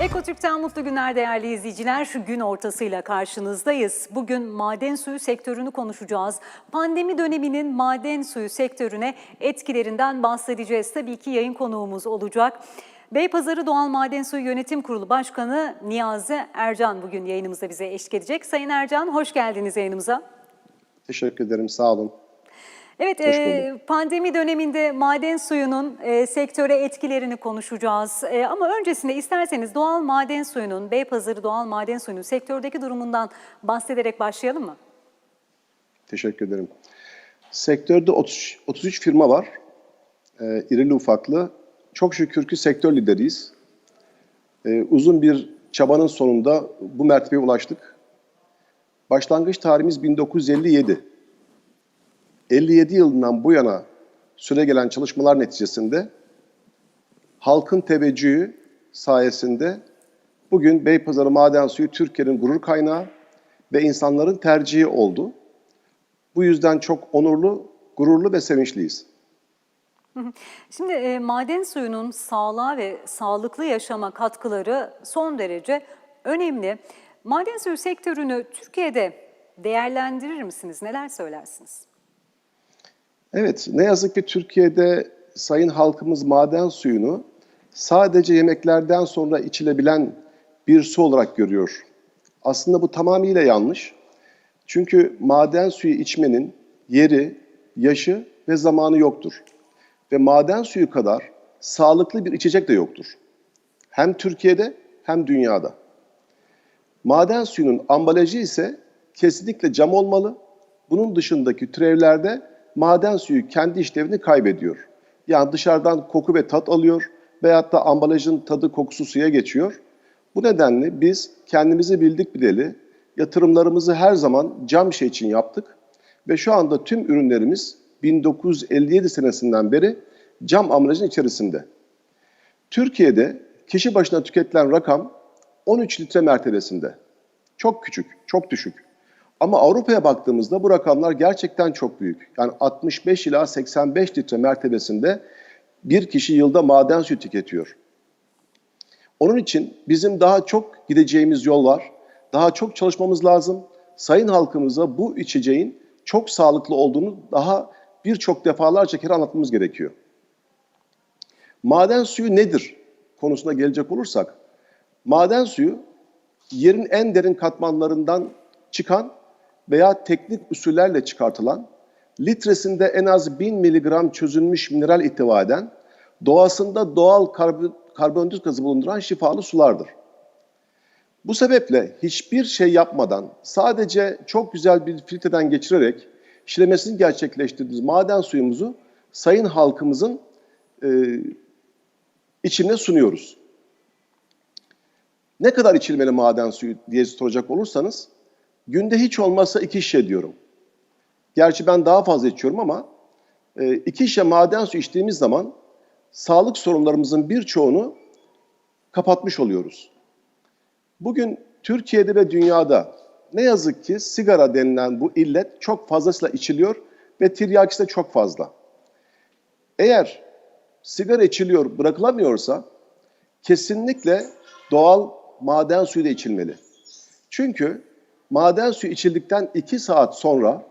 Ekotürk'ten mutlu günler değerli izleyiciler. Şu gün ortasıyla karşınızdayız. Bugün maden suyu sektörünü konuşacağız. Pandemi döneminin maden suyu sektörüne etkilerinden bahsedeceğiz. Tabii ki yayın konuğumuz olacak. Beypazarı Doğal Maden Suyu Yönetim Kurulu Başkanı Niyazi Ercan bugün yayınımıza bize eşlik edecek. Sayın Ercan hoş geldiniz yayınımıza. Teşekkür ederim, sağ olun. Evet, e, pandemi döneminde maden suyunun e, sektöre etkilerini konuşacağız. E, ama öncesinde isterseniz doğal maden suyunun, Beypazarı doğal maden suyunun sektördeki durumundan bahsederek başlayalım mı? Teşekkür ederim. Sektörde 30, 33 firma var, ee, irili ufaklı. Çok şükür ki sektör lideriyiz. Ee, uzun bir çabanın sonunda bu mertebeye ulaştık. Başlangıç tarihimiz 1957. 57 yılından bu yana süre gelen çalışmalar neticesinde halkın teveccühü sayesinde bugün Beypazarı Maden Suyu Türkiye'nin gurur kaynağı ve insanların tercihi oldu. Bu yüzden çok onurlu, gururlu ve sevinçliyiz. Şimdi e, maden suyunun sağlığa ve sağlıklı yaşama katkıları son derece önemli. Maden suyu sektörünü Türkiye'de değerlendirir misiniz? Neler söylersiniz? Evet, ne yazık ki Türkiye'de sayın halkımız maden suyunu sadece yemeklerden sonra içilebilen bir su olarak görüyor. Aslında bu tamamıyla yanlış. Çünkü maden suyu içmenin yeri, yaşı ve zamanı yoktur. Ve maden suyu kadar sağlıklı bir içecek de yoktur. Hem Türkiye'de hem dünyada. Maden suyunun ambalajı ise kesinlikle cam olmalı. Bunun dışındaki türevlerde maden suyu kendi işlevini kaybediyor. Yani dışarıdan koku ve tat alıyor veyahut da ambalajın tadı kokusu suya geçiyor. Bu nedenle biz kendimizi bildik bileli yatırımlarımızı her zaman cam şişe için yaptık ve şu anda tüm ürünlerimiz 1957 senesinden beri cam ambalajın içerisinde. Türkiye'de kişi başına tüketilen rakam 13 litre mertebesinde. Çok küçük, çok düşük. Ama Avrupa'ya baktığımızda bu rakamlar gerçekten çok büyük. Yani 65 ila 85 litre mertebesinde bir kişi yılda maden suyu tüketiyor. Onun için bizim daha çok gideceğimiz yol var. Daha çok çalışmamız lazım. Sayın halkımıza bu içeceğin çok sağlıklı olduğunu daha birçok defalarca kere anlatmamız gerekiyor. Maden suyu nedir konusuna gelecek olursak, maden suyu yerin en derin katmanlarından çıkan veya teknik usullerle çıkartılan, litresinde en az 1000 miligram çözülmüş mineral ihtiva eden, doğasında doğal karbon, karbondioksit gazı bulunduran şifalı sulardır. Bu sebeple hiçbir şey yapmadan sadece çok güzel bir filtreden geçirerek işlemesini gerçekleştirdiğimiz maden suyumuzu sayın halkımızın e, içine sunuyoruz. Ne kadar içilmeli maden suyu diye soracak olursanız günde hiç olmazsa iki şişe diyorum. Gerçi ben daha fazla içiyorum ama e, iki şişe maden suyu içtiğimiz zaman sağlık sorunlarımızın birçoğunu kapatmış oluyoruz. Bugün Türkiye'de ve dünyada ne yazık ki sigara denilen bu illet çok fazlasıyla içiliyor ve tiryakisi de çok fazla. Eğer sigara içiliyor, bırakılamıyorsa kesinlikle doğal maden suyu da içilmeli. Çünkü maden suyu içildikten 2 saat sonra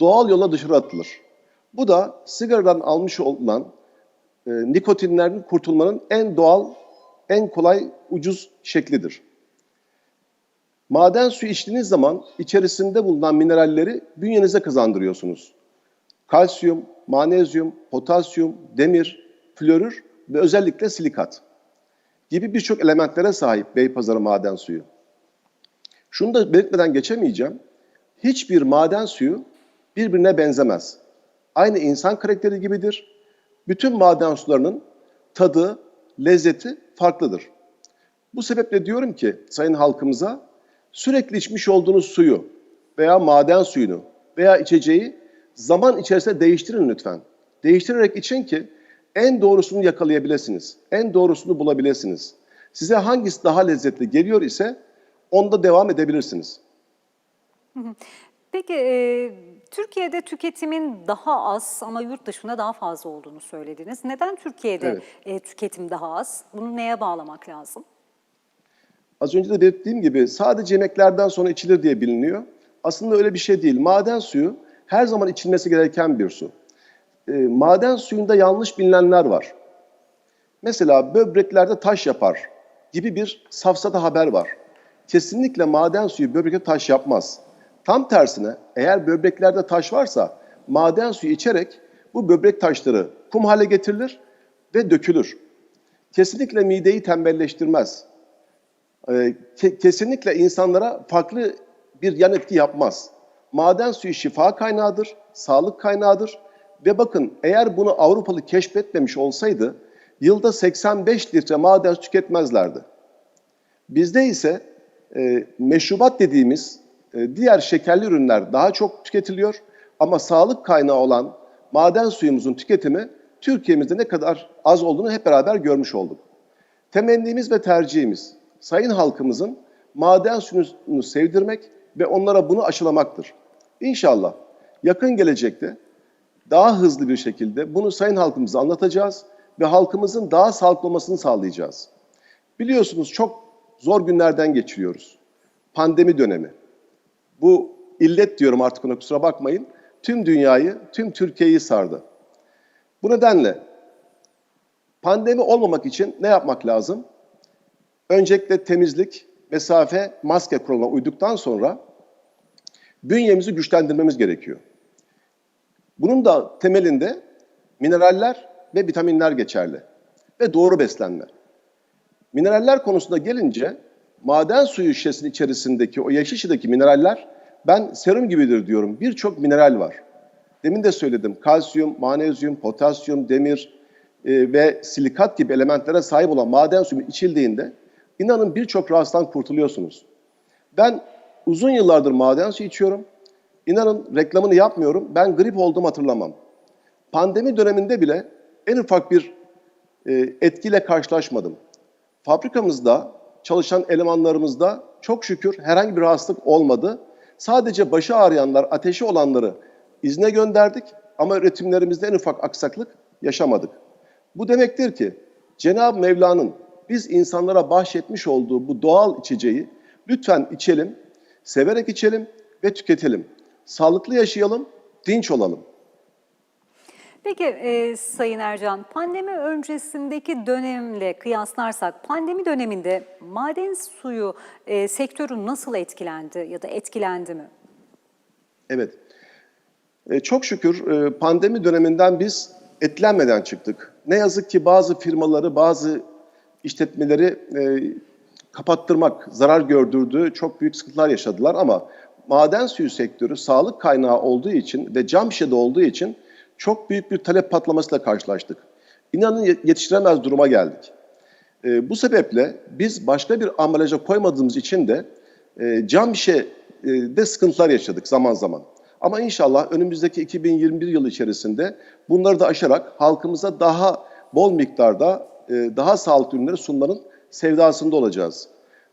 doğal yola dışarı atılır. Bu da sigaradan almış olan e, nikotinlerin kurtulmanın en doğal, en kolay, ucuz şeklidir. Maden suyu içtiğiniz zaman içerisinde bulunan mineralleri bünyenize kazandırıyorsunuz. Kalsiyum, manezyum, potasyum, demir, florür ve özellikle silikat gibi birçok elementlere sahip Beypazarı maden suyu. Şunu da belirtmeden geçemeyeceğim. Hiçbir maden suyu birbirine benzemez. Aynı insan karakteri gibidir. Bütün maden sularının tadı, lezzeti farklıdır. Bu sebeple diyorum ki sayın halkımıza sürekli içmiş olduğunuz suyu veya maden suyunu veya içeceği zaman içerisinde değiştirin lütfen. Değiştirerek için ki en doğrusunu yakalayabilirsiniz. En doğrusunu bulabilirsiniz. Size hangisi daha lezzetli geliyor ise onda devam edebilirsiniz. Peki e, Türkiye'de tüketimin daha az ama yurt dışında daha fazla olduğunu söylediniz. Neden Türkiye'de Evet. e, tüketim daha az? Bunu neye bağlamak lazım? Az önce de belirttiğim gibi sadece yemeklerden sonra içilir diye biliniyor. Aslında öyle bir şey değil. Maden suyu her zaman içilmesi gereken bir su. E, maden suyunda yanlış bilinenler var. Mesela böbreklerde taş yapar gibi bir safsata haber var. Kesinlikle maden suyu böbrekte taş yapmaz. Tam tersine eğer böbreklerde taş varsa maden suyu içerek bu böbrek taşları kum hale getirilir ve dökülür. Kesinlikle mideyi tembelleştirmez. Ee, ke- kesinlikle insanlara farklı bir yan etki yapmaz. Maden suyu şifa kaynağıdır, sağlık kaynağıdır ve bakın eğer bunu Avrupalı keşfetmemiş olsaydı yılda 85 litre maden tüketmezlerdi. Bizde ise e, meşrubat dediğimiz e, diğer şekerli ürünler daha çok tüketiliyor ama sağlık kaynağı olan maden suyumuzun tüketimi Türkiye'mizde ne kadar az olduğunu hep beraber görmüş olduk. Temennimiz ve tercihimiz sayın halkımızın maden suyunu sevdirmek ve onlara bunu aşılamaktır. İnşallah yakın gelecekte daha hızlı bir şekilde bunu sayın halkımıza anlatacağız ve halkımızın daha sağlıklı olmasını sağlayacağız. Biliyorsunuz çok zor günlerden geçiriyoruz. Pandemi dönemi. Bu illet diyorum artık ona kusura bakmayın. Tüm dünyayı, tüm Türkiye'yi sardı. Bu nedenle pandemi olmamak için ne yapmak lazım? Öncelikle temizlik, mesafe, maske kuralına uyduktan sonra bünyemizi güçlendirmemiz gerekiyor. Bunun da temelinde mineraller ve vitaminler geçerli ve doğru beslenme. Mineraller konusunda gelince maden suyu şişesinin içerisindeki o yeşil şişedeki mineraller ben serum gibidir diyorum. Birçok mineral var. Demin de söyledim. Kalsiyum, manezyum, potasyum, demir e, ve silikat gibi elementlere sahip olan maden suyu içildiğinde inanın birçok rahatsızlıktan kurtuluyorsunuz. Ben uzun yıllardır maden suyu içiyorum. İnanın reklamını yapmıyorum. Ben grip olduğumu hatırlamam. Pandemi döneminde bile en ufak bir e, etkiyle karşılaşmadım. Fabrikamızda çalışan elemanlarımızda çok şükür herhangi bir rahatsızlık olmadı. Sadece başı ağrıyanlar, ateşi olanları izne gönderdik ama üretimlerimizde en ufak aksaklık yaşamadık. Bu demektir ki Cenab-ı Mevla'nın biz insanlara bahşetmiş olduğu bu doğal içeceği lütfen içelim, severek içelim ve tüketelim. Sağlıklı yaşayalım, dinç olalım. Peki e, Sayın Ercan, pandemi öncesindeki dönemle kıyaslarsak pandemi döneminde maden suyu e, sektörü nasıl etkilendi ya da etkilendi mi? Evet. E, çok şükür e, pandemi döneminden biz etkilenmeden çıktık. Ne yazık ki bazı firmaları, bazı işletmeleri e, kapattırmak, zarar gördürdü, çok büyük sıkıntılar yaşadılar ama maden suyu sektörü sağlık kaynağı olduğu için ve cam şişede olduğu için çok büyük bir talep patlamasıyla karşılaştık. İnanın yetiştiremez duruma geldik. E, bu sebeple biz başka bir ambalaja koymadığımız için de e, cam şişede sıkıntılar yaşadık zaman zaman. Ama inşallah önümüzdeki 2021 yılı içerisinde bunları da aşarak halkımıza daha bol miktarda e, daha sağlıklı ürünleri sunmanın sevdasında olacağız.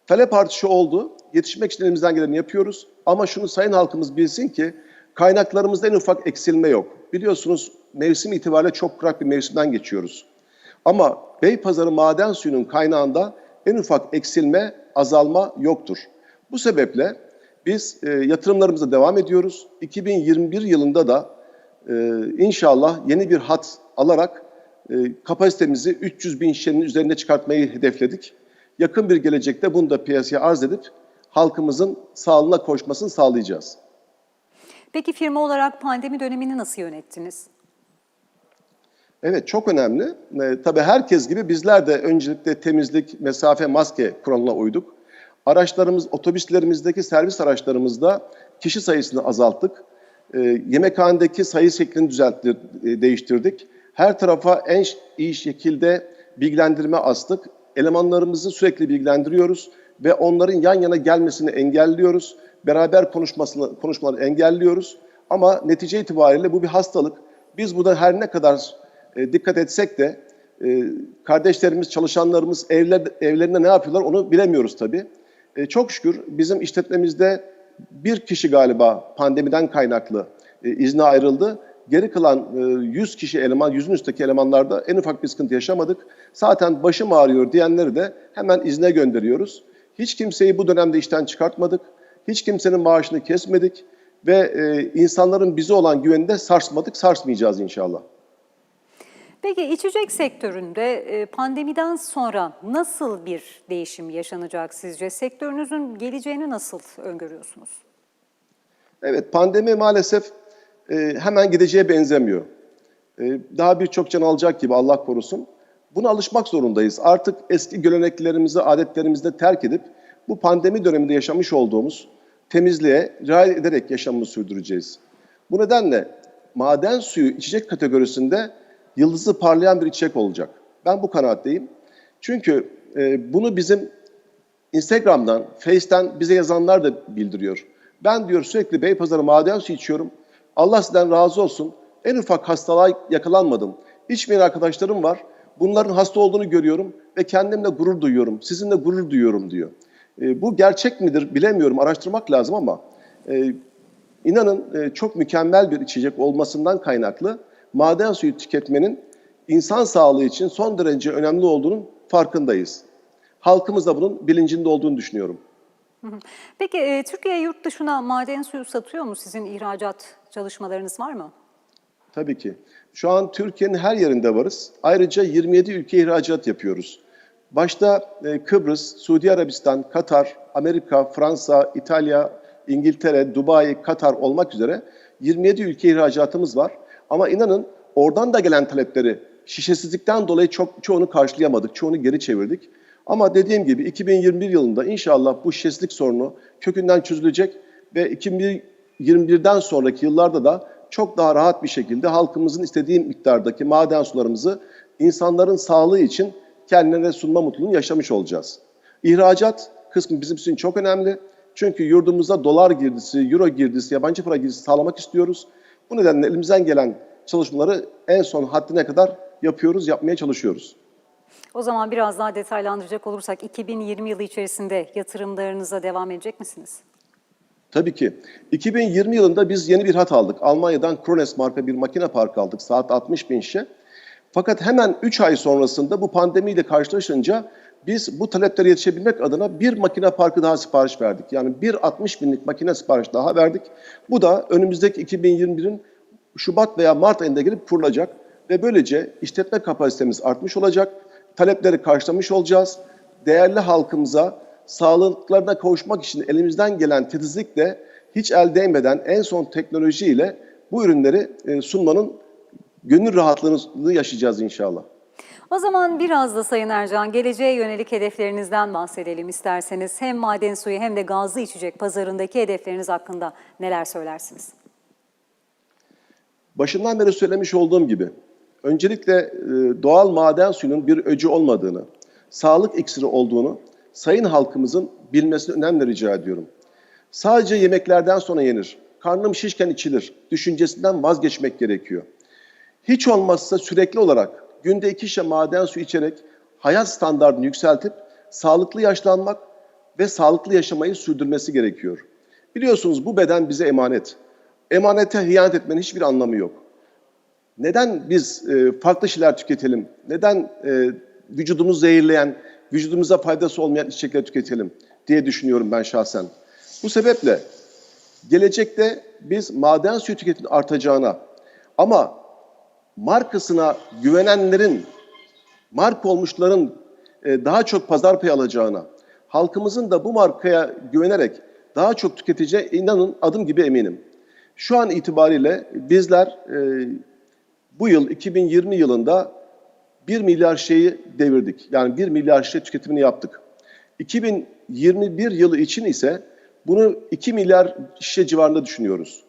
Talep artışı oldu. Yetişmek için elimizden geleni yapıyoruz. Ama şunu sayın halkımız bilsin ki kaynaklarımızda en ufak eksilme yok. Biliyorsunuz mevsim itibariyle çok kurak bir mevsimden geçiyoruz. Ama Beypazarı maden suyunun kaynağında en ufak eksilme, azalma yoktur. Bu sebeple biz e, yatırımlarımıza devam ediyoruz. 2021 yılında da e, inşallah yeni bir hat alarak e, kapasitemizi 300 bin şişenin üzerinde çıkartmayı hedefledik. Yakın bir gelecekte bunu da piyasaya arz edip halkımızın sağlığına koşmasını sağlayacağız. Peki firma olarak pandemi dönemini nasıl yönettiniz? Evet çok önemli. E, tabii herkes gibi bizler de öncelikle temizlik, mesafe, maske kuralına uyduk. Araçlarımız, otobüslerimizdeki servis araçlarımızda kişi sayısını azalttık. E, yemekhanedeki sayı şeklini düzelttir, e, değiştirdik. Her tarafa en iyi şekilde bilgilendirme astık. Elemanlarımızı sürekli bilgilendiriyoruz ve onların yan yana gelmesini engelliyoruz. Beraber konuşmasını, konuşmaları engelliyoruz. Ama netice itibariyle bu bir hastalık. Biz burada her ne kadar e, dikkat etsek de e, kardeşlerimiz, çalışanlarımız evler, evlerinde ne yapıyorlar onu bilemiyoruz tabii. E, çok şükür bizim işletmemizde bir kişi galiba pandemiden kaynaklı e, izne ayrıldı. Geri kalan e, 100 kişi eleman, 100'ün üstteki elemanlarda en ufak bir sıkıntı yaşamadık. Zaten başım ağrıyor diyenleri de hemen izne gönderiyoruz. Hiç kimseyi bu dönemde işten çıkartmadık. Hiç kimsenin maaşını kesmedik ve e, insanların bize olan güvenini de sarsmadık, sarsmayacağız inşallah. Peki içecek sektöründe e, pandemiden sonra nasıl bir değişim yaşanacak sizce? Sektörünüzün geleceğini nasıl öngörüyorsunuz? Evet, pandemi maalesef e, hemen gideceğe benzemiyor. E, daha birçok can alacak gibi Allah korusun. Buna alışmak zorundayız. Artık eski göreneklerimizi, adetlerimizi de terk edip bu pandemi döneminde yaşamış olduğumuz temizliğe riayet ederek yaşamımızı sürdüreceğiz. Bu nedenle maden suyu içecek kategorisinde yıldızı parlayan bir içecek olacak. Ben bu kanaatteyim. Çünkü e, bunu bizim Instagram'dan, Face'ten bize yazanlar da bildiriyor. Ben diyor sürekli Beypazarı maden suyu içiyorum. Allah sizden razı olsun. En ufak hastalığa yakalanmadım. İçmeyen arkadaşlarım var. Bunların hasta olduğunu görüyorum ve kendimle gurur duyuyorum. Sizinle gurur duyuyorum diyor. E, bu gerçek midir bilemiyorum. Araştırmak lazım ama e, inanın e, çok mükemmel bir içecek olmasından kaynaklı maden suyu tüketmenin insan sağlığı için son derece önemli olduğunun farkındayız. Halkımız da bunun bilincinde olduğunu düşünüyorum. Peki e, Türkiye yurt dışına maden suyu satıyor mu? Sizin ihracat çalışmalarınız var mı? Tabii ki. Şu an Türkiye'nin her yerinde varız. Ayrıca 27 ülke ihracat yapıyoruz. Başta e, Kıbrıs, Suudi Arabistan, Katar, Amerika, Fransa, İtalya, İngiltere, Dubai, Katar olmak üzere 27 ülke ihracatımız var. Ama inanın oradan da gelen talepleri şişesizlikten dolayı çok çoğunu karşılayamadık, çoğunu geri çevirdik. Ama dediğim gibi 2021 yılında inşallah bu şişesizlik sorunu kökünden çözülecek ve 2021'den sonraki yıllarda da çok daha rahat bir şekilde halkımızın istediği miktardaki maden sularımızı insanların sağlığı için kendilerine sunma mutluluğunu yaşamış olacağız. İhracat kısmı bizim için çok önemli. Çünkü yurdumuza dolar girdisi, euro girdisi, yabancı para girdisi sağlamak istiyoruz. Bu nedenle elimizden gelen çalışmaları en son haddine kadar yapıyoruz, yapmaya çalışıyoruz. O zaman biraz daha detaylandıracak olursak 2020 yılı içerisinde yatırımlarınıza devam edecek misiniz? Tabii ki. 2020 yılında biz yeni bir hat aldık. Almanya'dan Krones marka bir makine parkı aldık. Saat 60 bin şişe. Fakat hemen 3 ay sonrasında bu pandemiyle karşılaşınca biz bu taleplere yetişebilmek adına bir makine parkı daha sipariş verdik. Yani bir 60 binlik makine sipariş daha verdik. Bu da önümüzdeki 2021'in Şubat veya Mart ayında gelip kurulacak ve böylece işletme kapasitemiz artmış olacak. Talepleri karşılamış olacağız. Değerli halkımıza sağlıklarına kavuşmak için elimizden gelen titizlikle hiç el değmeden en son teknolojiyle bu ürünleri e, sunmanın gönül rahatlığını yaşayacağız inşallah. O zaman biraz da Sayın Ercan geleceğe yönelik hedeflerinizden bahsedelim isterseniz. Hem maden suyu hem de gazlı içecek pazarındaki hedefleriniz hakkında neler söylersiniz? Başından beri söylemiş olduğum gibi öncelikle e, doğal maden suyunun bir öcü olmadığını, sağlık iksiri olduğunu sayın halkımızın bilmesini önemli rica ediyorum. Sadece yemeklerden sonra yenir, karnım şişken içilir düşüncesinden vazgeçmek gerekiyor. Hiç olmazsa sürekli olarak günde iki şişe maden suyu içerek hayat standartını yükseltip sağlıklı yaşlanmak ve sağlıklı yaşamayı sürdürmesi gerekiyor. Biliyorsunuz bu beden bize emanet. Emanete hıyanet etmenin hiçbir anlamı yok. Neden biz e, farklı şeyler tüketelim? Neden e, vücudumuzu zehirleyen, vücudumuza faydası olmayan içecekler tüketelim diye düşünüyorum ben şahsen. Bu sebeple gelecekte biz maden suyu tüketiminin artacağına ama markasına güvenenlerin, marka olmuşların e, daha çok pazar payı alacağına, halkımızın da bu markaya güvenerek daha çok tüketeceğe inanın adım gibi eminim. Şu an itibariyle bizler e, bu yıl 2020 yılında 1 milyar şeyi devirdik. Yani 1 milyar şişe tüketimini yaptık. 2021 yılı için ise bunu 2 milyar şişe civarında düşünüyoruz.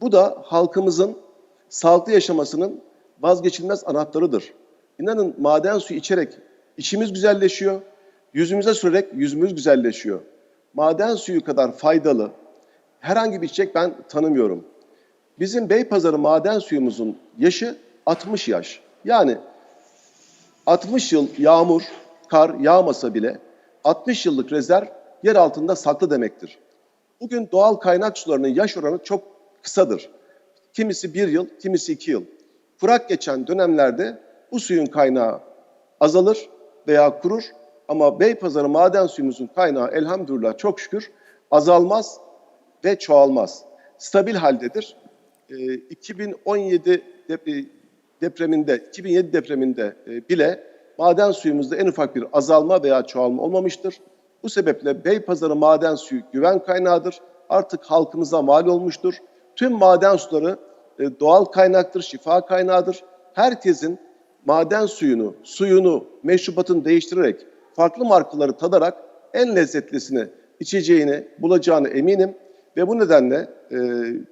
Bu da halkımızın sağlıklı yaşamasının vazgeçilmez anahtarıdır. İnanın maden suyu içerek içimiz güzelleşiyor, yüzümüze sürerek yüzümüz güzelleşiyor. Maden suyu kadar faydalı herhangi bir içecek ben tanımıyorum. Bizim Beypazarı maden suyumuzun yaşı 60 yaş. Yani 60 yıl yağmur, kar yağmasa bile 60 yıllık rezerv yer altında saklı demektir. Bugün doğal kaynak sularının yaş oranı çok kısadır. Kimisi bir yıl, kimisi iki yıl. Kurak geçen dönemlerde bu suyun kaynağı azalır veya kurur Ama Beypazarı maden suyumuzun kaynağı elhamdülillah çok şükür azalmaz ve çoğalmaz. Stabil haldedir. Ee, 2017 dep- e, depreminde, 2007 depreminde e, bile maden suyumuzda en ufak bir azalma veya çoğalma olmamıştır. Bu sebeple Beypazarı maden suyu güven kaynağıdır. Artık halkımıza mal olmuştur. Tüm maden suları e, doğal kaynaktır, şifa kaynağıdır. Herkesin maden suyunu, suyunu, meşrubatını değiştirerek, farklı markaları tadarak en lezzetlisini içeceğini bulacağını eminim. Ve bu nedenle e,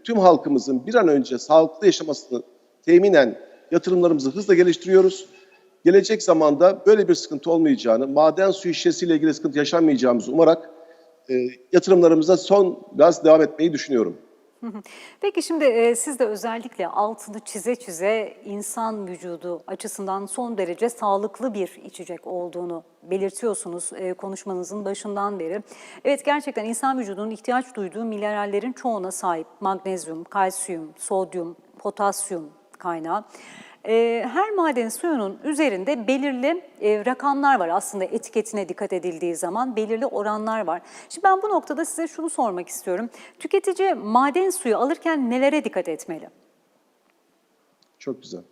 tüm halkımızın bir an önce sağlıklı yaşamasını teminen yatırımlarımızı hızla geliştiriyoruz. Gelecek zamanda böyle bir sıkıntı olmayacağını, maden suyu şişesiyle ilgili sıkıntı yaşanmayacağımızı umarak e, yatırımlarımıza son gaz devam etmeyi düşünüyorum. Peki şimdi e, siz de özellikle altını çize çize insan vücudu açısından son derece sağlıklı bir içecek olduğunu belirtiyorsunuz e, konuşmanızın başından beri. Evet gerçekten insan vücudunun ihtiyaç duyduğu minerallerin çoğuna sahip. Magnezyum, kalsiyum, sodyum, potasyum kaynağı. E, her maden suyunun üzerinde belirli e, rakamlar var aslında etiketine dikkat edildiği zaman belirli oranlar var. Şimdi ben bu noktada size şunu sormak istiyorum. Tüketici maden suyu alırken nelere dikkat etmeli? Çok güzel.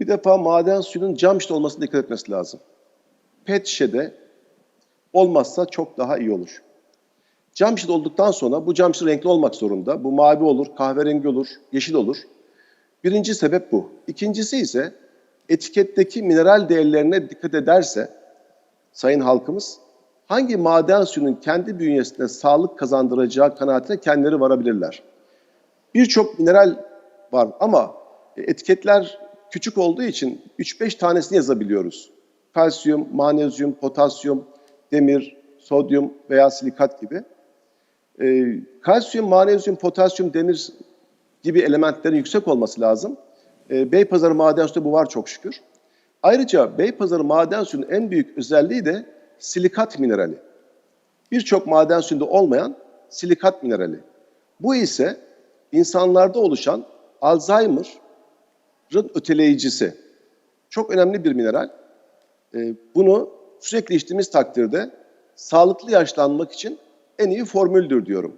Bir defa maden suyunun cam şişede olmasına dikkat etmesi lazım. Pet şişede olmazsa çok daha iyi olur. Cam şişede olduktan sonra bu cam şişe renkli olmak zorunda. Bu mavi olur, kahverengi olur, yeşil olur. Birinci sebep bu. İkincisi ise etiketteki mineral değerlerine dikkat ederse sayın halkımız hangi maden suyunun kendi bünyesinde sağlık kazandıracağı kanaatine kendileri varabilirler. Birçok mineral var ama etiketler küçük olduğu için 3-5 tanesini yazabiliyoruz. Kalsiyum, manezyum, potasyum, demir, sodyum veya silikat gibi. Ee, kalsiyum, manezyum, potasyum, demir gibi elementlerin yüksek olması lazım. Ee, Beypazarı maden suyunda bu var çok şükür. Ayrıca Beypazarı maden suyunun en büyük özelliği de silikat minerali. Birçok maden suyunda olmayan silikat minerali. Bu ise insanlarda oluşan Alzheimer'ın öteleyicisi. Çok önemli bir mineral. Ee, bunu sürekli içtiğimiz takdirde sağlıklı yaşlanmak için en iyi formüldür diyorum.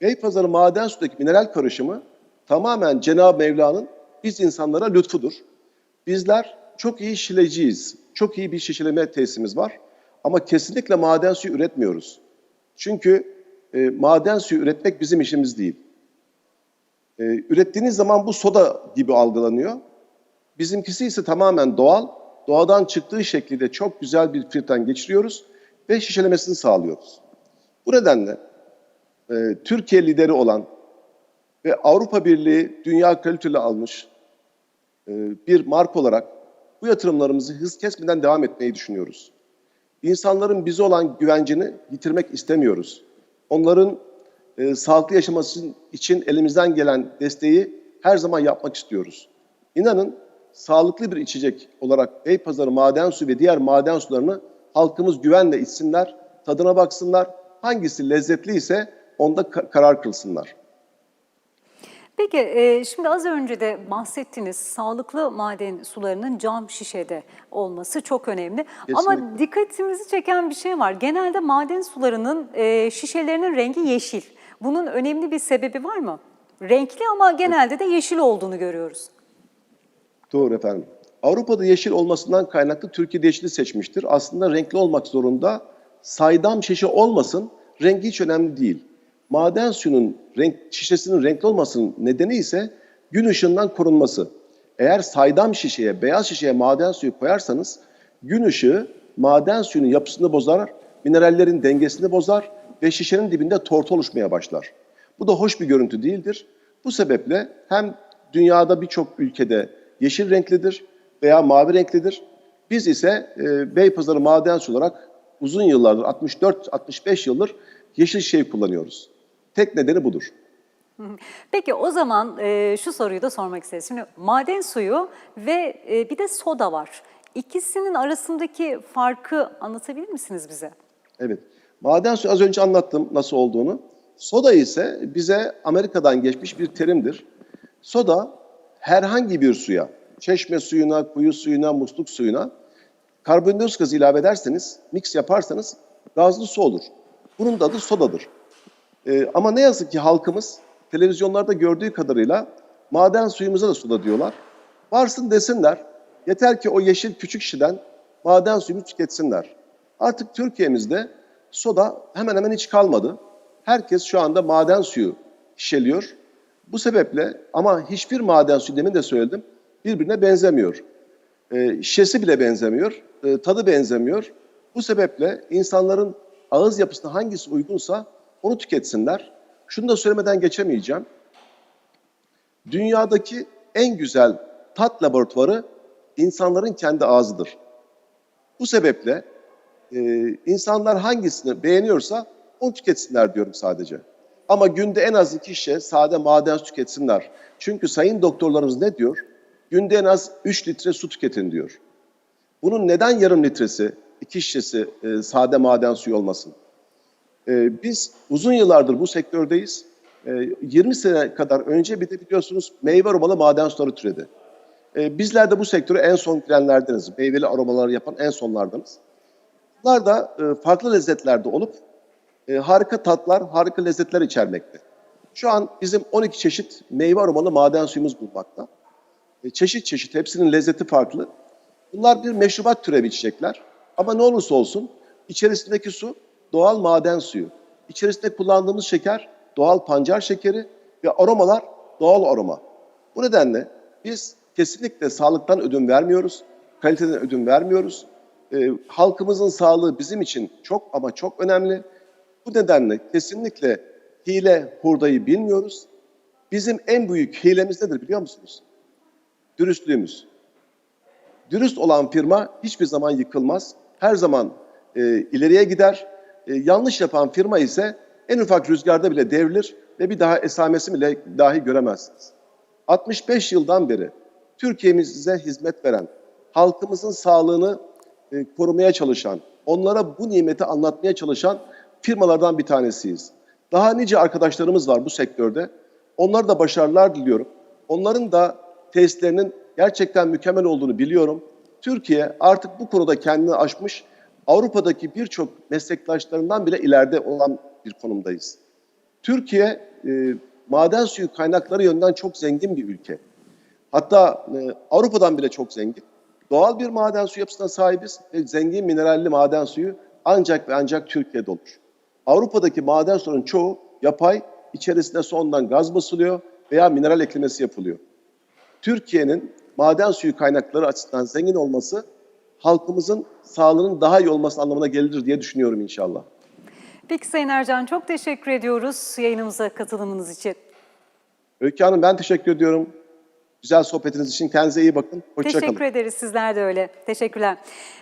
Beypazarı maden sudaki mineral karışımı tamamen Cenab-ı Mevla'nın biz insanlara lütfudur. Bizler çok iyi şileciyiz. Çok iyi bir şişeleme tesisimiz var. Ama kesinlikle maden suyu üretmiyoruz. Çünkü e, maden suyu üretmek bizim işimiz değil. E, ürettiğiniz zaman bu soda gibi algılanıyor. Bizimkisi ise tamamen doğal. Doğadan çıktığı şekilde çok güzel bir filtreden geçiriyoruz ve şişelemesini sağlıyoruz. Bu nedenle e, Türkiye lideri olan ve Avrupa Birliği dünya kaliteli almış e, bir marka olarak bu yatırımlarımızı hız kesmeden devam etmeyi düşünüyoruz. İnsanların bize olan güvencini yitirmek istemiyoruz. Onların e, sağlıklı yaşaması için elimizden gelen desteği her zaman yapmak istiyoruz. İnanın sağlıklı bir içecek olarak Beypazarı maden suyu ve diğer maden sularını halkımız güvenle içsinler, tadına baksınlar. Hangisi lezzetli ise onda ka- karar kılsınlar. Peki e, şimdi az önce de bahsettiniz sağlıklı maden sularının cam şişede olması çok önemli. Ama Kesinlikle. dikkatimizi çeken bir şey var. Genelde maden sularının e, şişelerinin rengi yeşil. Bunun önemli bir sebebi var mı? Renkli ama genelde de yeşil olduğunu görüyoruz. Doğru efendim. Avrupa'da yeşil olmasından kaynaklı Türkiye'de yeşili seçmiştir. Aslında renkli olmak zorunda. Saydam şişe olmasın, rengi hiç önemli değil. Maden suyunun renk, şişesinin renkli olmasının nedeni ise gün ışığından korunması. Eğer saydam şişeye, beyaz şişeye maden suyu koyarsanız gün ışığı maden suyunun yapısını bozar, minerallerin dengesini bozar ve şişenin dibinde tortu oluşmaya başlar. Bu da hoş bir görüntü değildir. Bu sebeple hem dünyada birçok ülkede yeşil renklidir veya mavi renklidir. Biz ise e, Beypazarı maden suyu olarak uzun yıllardır, 64-65 yıldır yeşil şişeyi kullanıyoruz. Tek nedeni budur. Peki o zaman e, şu soruyu da sormak isteriz. Şimdi maden suyu ve e, bir de soda var. İkisinin arasındaki farkı anlatabilir misiniz bize? Evet. Maden suyu az önce anlattım nasıl olduğunu. Soda ise bize Amerika'dan geçmiş bir terimdir. Soda herhangi bir suya, çeşme suyuna, kuyu suyuna, musluk suyuna karbondioksit gazı ilave ederseniz, mix yaparsanız gazlı su olur. Bunun da adı sodadır. Ee, ama ne yazık ki halkımız televizyonlarda gördüğü kadarıyla maden suyumuza da soda diyorlar. Varsın desinler. Yeter ki o yeşil küçük şişeden maden suyunu tüketsinler. Artık Türkiye'mizde soda hemen hemen hiç kalmadı. Herkes şu anda maden suyu şişeliyor. Bu sebeple ama hiçbir maden suyu demin de söyledim birbirine benzemiyor. E, şişesi bile benzemiyor, e, tadı benzemiyor. Bu sebeple insanların ağız yapısına hangisi uygunsa onu tüketsinler. Şunu da söylemeden geçemeyeceğim. Dünyadaki en güzel tat laboratuvarı insanların kendi ağzıdır. Bu sebeple e, insanlar hangisini beğeniyorsa onu tüketsinler diyorum sadece. Ama günde en az iki şişe sade maden su tüketsinler. Çünkü sayın doktorlarımız ne diyor? Günde en az 3 litre su tüketin diyor. Bunun neden yarım litresi, iki şişesi e, sade maden suyu olmasın? E, biz uzun yıllardır bu sektördeyiz. E, 20 sene kadar önce bir de biliyorsunuz meyve aromalı maden suları türedi. E, bizler de bu sektöre en son girenlerdeniz. Meyveli aromalar yapan en sonlardanız. Bunlar da e, farklı lezzetlerde olup e, harika tatlar, harika lezzetler içermekte. Şu an bizim 12 çeşit meyve aromalı maden suyumuz bulunmakta. E, çeşit çeşit, hepsinin lezzeti farklı. Bunlar bir meşrubat türevi içecekler. Ama ne olursa olsun içerisindeki su doğal maden suyu. İçerisinde kullandığımız şeker doğal pancar şekeri ve aromalar doğal aroma. Bu nedenle biz kesinlikle sağlıktan ödün vermiyoruz, kaliteden ödün vermiyoruz. E, halkımızın sağlığı bizim için çok ama çok önemli. Bu nedenle kesinlikle hile hurdayı bilmiyoruz. Bizim en büyük hilemiz nedir biliyor musunuz? Dürüstlüğümüz. Dürüst olan firma hiçbir zaman yıkılmaz. Her zaman e, ileriye gider. E, yanlış yapan firma ise en ufak rüzgarda bile devrilir ve bir daha esamesi bile dahi göremezsiniz. 65 yıldan beri Türkiye'mize hizmet veren, halkımızın sağlığını e, korumaya çalışan, onlara bu nimeti anlatmaya çalışan firmalardan bir tanesiyiz. Daha nice arkadaşlarımız var bu sektörde. Onlara da başarılar diliyorum. Onların da testlerinin gerçekten mükemmel olduğunu biliyorum. Türkiye artık bu konuda kendini aşmış, Avrupa'daki birçok meslektaşlarından bile ileride olan bir konumdayız. Türkiye e, maden suyu kaynakları yönden çok zengin bir ülke. Hatta e, Avrupa'dan bile çok zengin. Doğal bir maden suyu yapısına sahibiz ve zengin mineralli maden suyu ancak ve ancak Türkiye'de olur. Avrupa'daki maden suyunun çoğu yapay, içerisine sondan gaz basılıyor veya mineral eklemesi yapılıyor. Türkiye'nin maden suyu kaynakları açısından zengin olması halkımızın sağlığının daha iyi olması anlamına gelir diye düşünüyorum inşallah. Peki Sayın Ercan çok teşekkür ediyoruz yayınımıza katılımınız için. Öykü Hanım ben teşekkür ediyorum. Güzel sohbetiniz için kendinize iyi bakın. Hoşçakalın. Teşekkür ederiz. Sizler de öyle. Teşekkürler.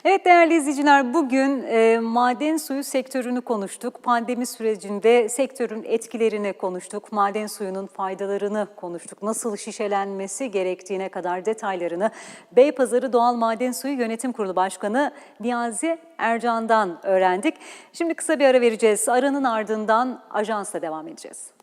Evet değerli izleyiciler bugün e, maden suyu sektörünü konuştuk. Pandemi sürecinde sektörün etkilerini konuştuk. Maden suyunun faydalarını konuştuk. Nasıl şişelenmesi gerektiğine kadar detaylarını Beypazarı Doğal Maden Suyu Yönetim Kurulu Başkanı Niyazi Ercan'dan öğrendik. Şimdi kısa bir ara vereceğiz. Aranın ardından ajansla devam edeceğiz.